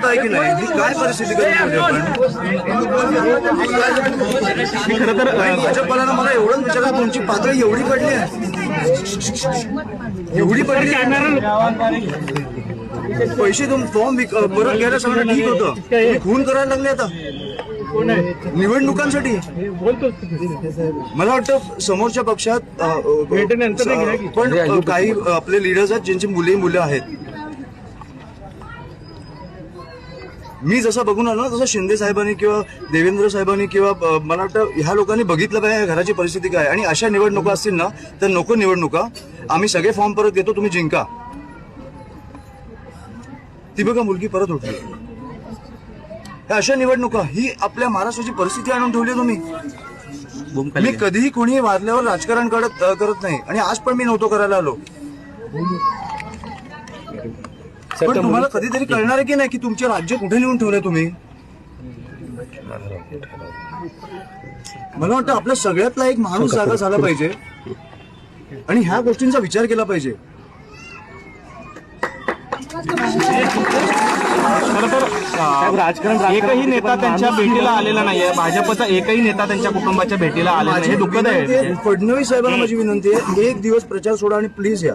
शांत आहे की नाही? ही काय परिस्थिती करून ठेवली आपण? खरं तर आणि भाजपवाल्यांना मला एवढंच विचारलं तुमची पातळी एवढी पडली आहे. एवढी पडली पैसे तुम फॉर्म परत घ्यायला सगळं ठीक होतं. खून करायला लागले आता. निवडणुकांसाठी. मला वाटतं समोरच्या पक्षात पण काही आपले लिडर्स आहेत ज्यांची मुले मुलं आहेत. मी जसं बघून आलो ना तसं शिंदे साहेबांनी किंवा देवेंद्र साहेबांनी किंवा मला वाटतं ह्या लोकांनी बघितलं पाहिजे या घराची परिस्थिती काय. आणि अशा निवडणुका असतील ना तर नको निवडणुका. आम्ही सगळे फॉर्म परत घेतो तुम्ही जिंका. ती बघा मुलगी परत उठली. अशा निवडणुका ही आपल्या महाराष्ट्राची परिस्थिती आणून ठेवली तुम्ही. मी कधीही कोणी वारल्यावर राजकारण करत करत नाही. आणि आज पण मी नव्हतो करायला आलो. पण तुम्हाला कधीतरी कळणार आहे की नाही की तुमचे राज्य कुठे नेऊन ठेवले तुम्ही? मला वाटतं आपल्या सगळ्यातला एक माणूस जागा झाला पाहिजे. आणि ह्या गोष्टींचा विचार केला पाहिजे. अं, एकही नेता त्यांच्या भेटीला आलेला नाहीये. भाजपचा एकही नेता त्यांच्या कुटुंबाच्या भेटीला आलेला नाही हे दुःखद विनंती आहे फडणवीस साहेबांना माझी विनंती आहे एक दिवस प्रचार सोडा आणि प्लीज या.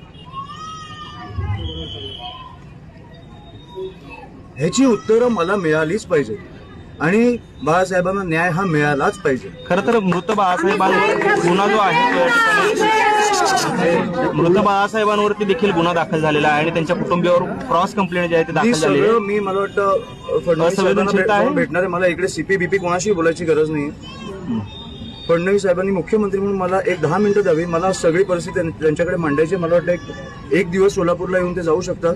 ह्याची उत्तरं मला मिळालीच पाहिजे आणि बाळासाहेबांना न्याय हा मिळालाच पाहिजे. खरं तर मृत बाळासाहेबांवर गुन्हा जो आहे तो या ठिकाणी मृत बाळासाहेबांवरती देखील गुन्हा दाखल झालेला आहे आणि त्यांच्या कुटुंबियावर क्रॉस कंप्लेंट जे आहे ते दाखल झाली मी मला वाटतं फडणवीस भेटणार आहे. मला इकडे सीपी बीपी कोणाशी बोलायची गरज नाही. फडणवीस साहेबांनी मुख्यमंत्री म्हणून मला एक दहा मिनिटं द्यावी. मला सगळी परिस्थिती त्यां- त्यांच्याकडे मांडायची मला वाटतं एक एक दिवस सोलापूरला येऊन ते जाऊ शकतात.